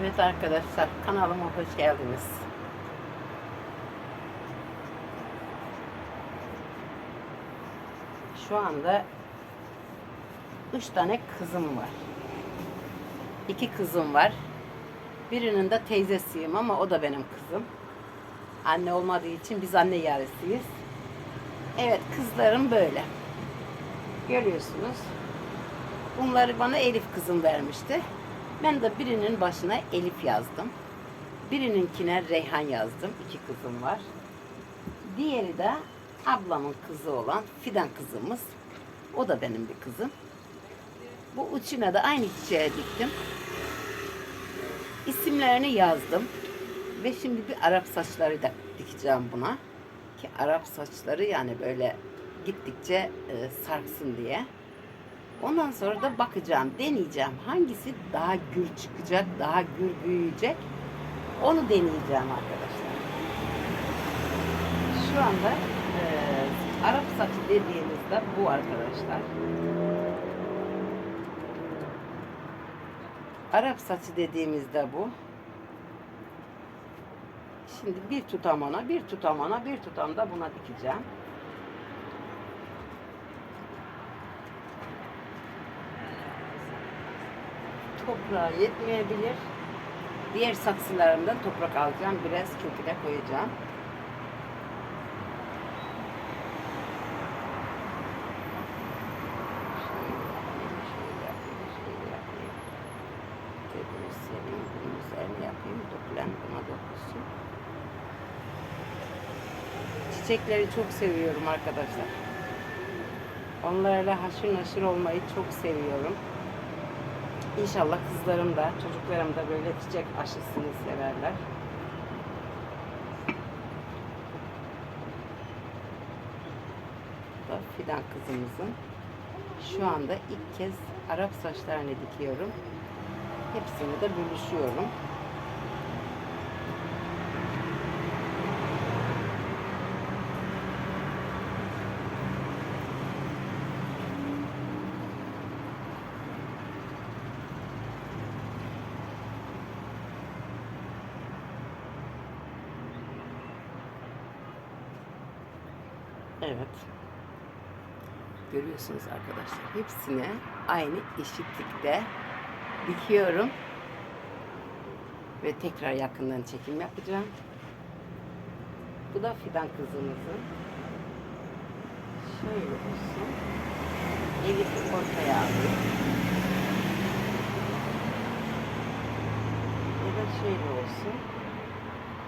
Evet arkadaşlar kanalıma hoş geldiniz. Şu anda üç tane kızım var. İki kızım var. Birinin de teyzesiyim ama o da benim kızım. Anne olmadığı için biz anne yarısıyız. Evet kızlarım böyle. Görüyorsunuz. Bunları bana Elif kızım vermişti. Ben de birinin başına Elif yazdım. Birininkine Reyhan yazdım. İki kızım var. Diğeri de ablamın kızı olan Fidan kızımız. O da benim bir kızım. Bu uçuna da aynı çiçeğe diktim. İsimlerini yazdım. Ve şimdi bir Arap saçları da dikeceğim buna. Ki Arap saçları yani böyle gittikçe e, sarksın diye. Ondan sonra da bakacağım, deneyeceğim. Hangisi daha gür çıkacak, daha gür büyüyecek. Onu deneyeceğim arkadaşlar. Şu anda e, Arap saçı dediğimizde bu arkadaşlar. Arap saçı dediğimizde bu. Şimdi bir tutam ona, bir tutam ona, bir tutam da buna dikeceğim. Toprağa yetmeyebilir. Diğer saksılarımdan toprak alacağım. Biraz köküne koyacağım. Çiçekleri çok seviyorum arkadaşlar. Onlarla haşır naşır olmayı çok seviyorum. İnşallah kızlarım da, çocuklarım da böyle çiçek aşısını severler. Da Fidan kızımızın. Şu anda ilk kez Arap saçlarını dikiyorum. Hepsini de bölüşüyorum. Evet. Görüyorsunuz arkadaşlar. Hepsine aynı eşitlikte dikiyorum. Ve tekrar yakından çekim yapacağım. Bu da fidan kızımızın. Şöyle olsun. Elif'i ortaya alayım. Ya da şöyle olsun.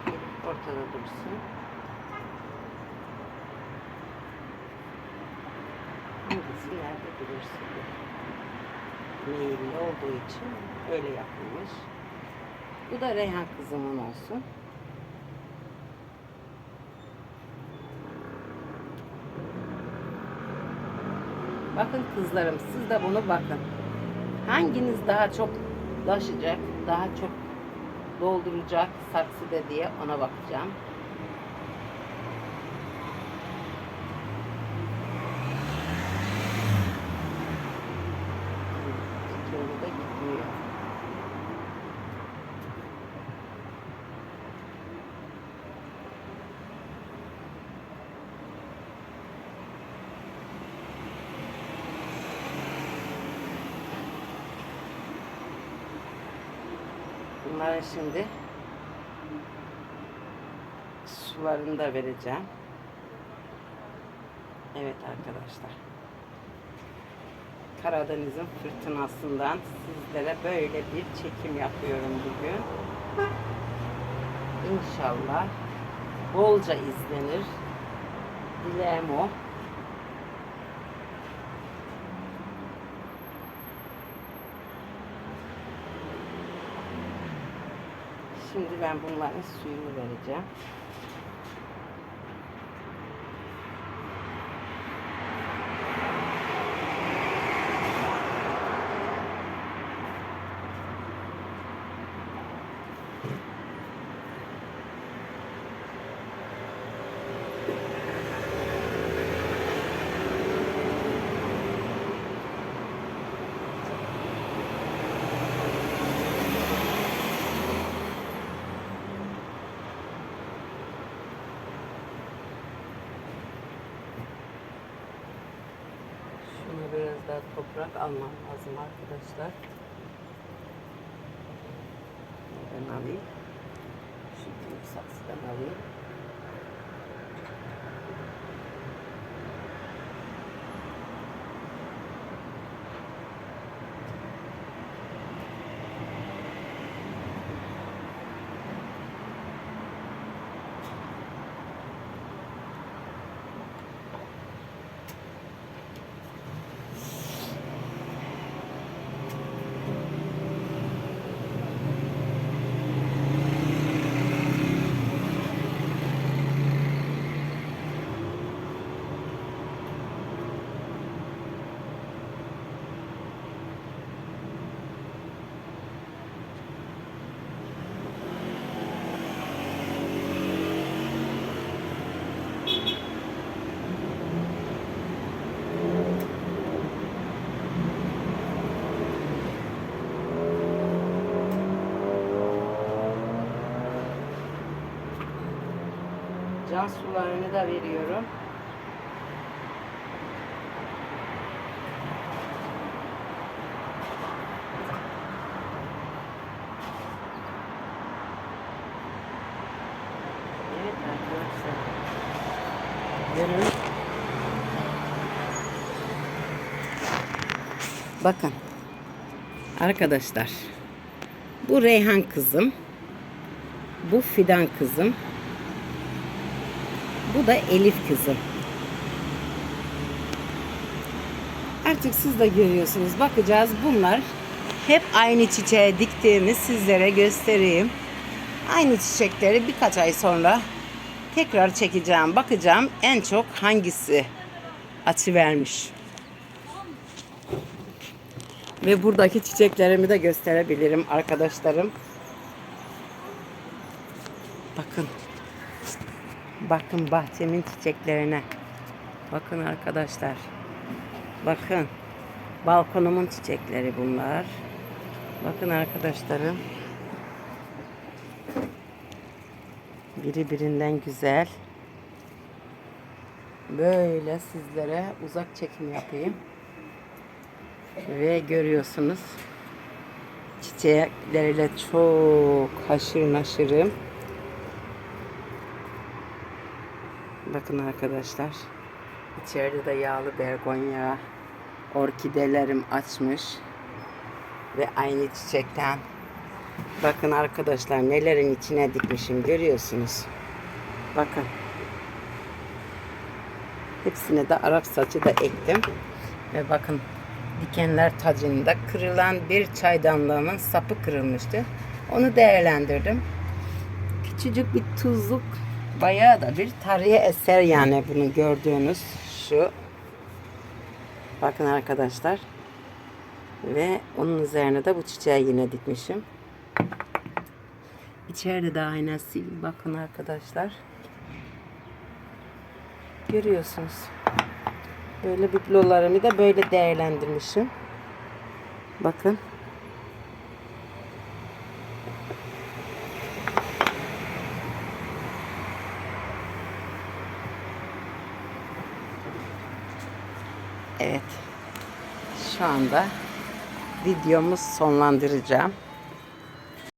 Elif ortada dursun. Nerede durursa meyilli olduğu için öyle yapılmış. Bu da Reyhan kızımın olsun. Bakın kızlarım siz de bunu bakın. Hanginiz daha çok laşacak, daha çok dolduracak saksıda diye ona bakacağım. Bunlara şimdi sularını da vereceğim. Evet arkadaşlar. Karadeniz'in fırtınasından sizlere böyle bir çekim yapıyorum bugün. İnşallah bolca izlenir. Dileğim o. Şimdi ben bunların suyunu vereceğim. Yaprak almam lazım arkadaşlar. Ben alayım. Büyük saksıdan alayım. Can sularını da veriyorum. Evet arkadaşlar. Görün. Bakın. Arkadaşlar. Bu Reyhan kızım. Bu Fidan kızım. Bu da Elif kızım. Artık siz de görüyorsunuz. Bakacağız. Bunlar hep aynı çiçeğe diktiğimi sizlere göstereyim. Aynı çiçekleri birkaç ay sonra tekrar çekeceğim. Bakacağım en çok hangisi açı vermiş. Ve buradaki çiçeklerimi de gösterebilirim arkadaşlarım. Bakın. Bakın bahçemin çiçeklerine. Bakın arkadaşlar. Bakın. Balkonumun çiçekleri bunlar. Bakın arkadaşlarım. Biri birinden güzel. Böyle sizlere uzak çekim yapayım. Ve görüyorsunuz. Çiçekleriyle çok haşır naşırım. Bakın arkadaşlar. İçeride de yağlı bergonya orkidelerim açmış. Ve aynı çiçekten. Bakın arkadaşlar nelerin içine dikmişim görüyorsunuz. Bakın. Hepsine de Arap saçı da ektim. Ve bakın dikenler tacında kırılan bir çaydanlığımın sapı kırılmıştı. Onu değerlendirdim. Küçücük bir tuzluk bayağı da bir tarihi eser yani bunu gördüğünüz şu. Bakın arkadaşlar. Ve onun üzerine de bu çiçeği yine dikmişim. İçeride de aynen sil. Bakın arkadaşlar. Görüyorsunuz. Böyle biblolarımı da böyle değerlendirmişim. Bakın. Evet. Şu anda videomu sonlandıracağım.